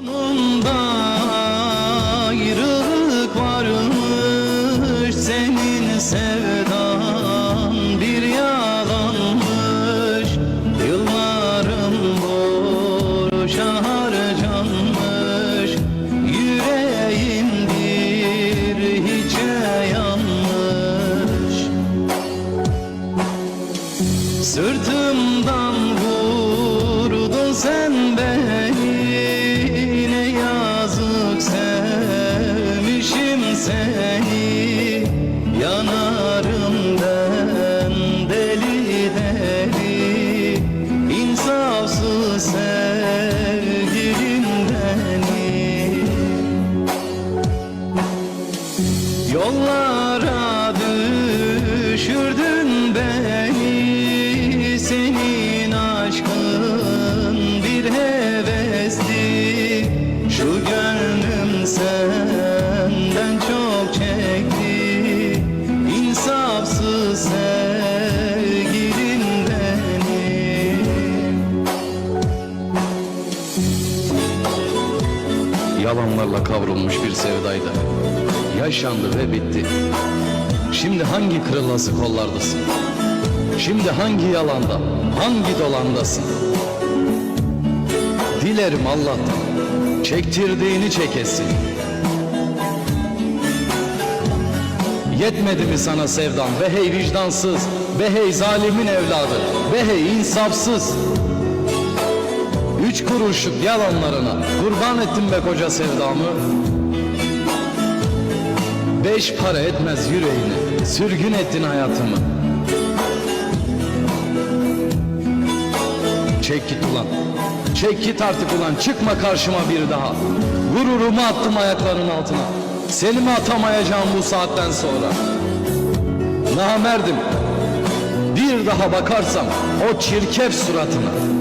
Sonunda ayrılık varmış Senin sevdan bir yalanmış. Yıllarım boşa harcanmış Yüreğim bir hiçe yanmış. Sırtımdan sevmişim seni Yanarım ben deli deli. İnsafsız sevgilim benim Yollara düşürdün Yalanlarla kavrulmuş bir sevdaydı. Yaşandı ve bitti. Şimdi hangi kırılası kollardasın? Şimdi hangi yalanda, hangi dolandasın? Dilerim Allah'tan çektirdiğini çekesin. Yetmedi mi sana sevdan ve hey vicdansız, ve hey zalimin evladı, ve hey insafsız. Üç yalanlarına kurban ettim be koca sevdamı. Beş para etmez yüreğini, sürgün ettin hayatımı. Çek git ulan, çek git artık ulan, çıkma karşıma bir daha. Gururumu attım ayaklarının altına. Seni mi atamayacağım bu saatten sonra? Namerdim, bir daha bakarsam o çirkef suratına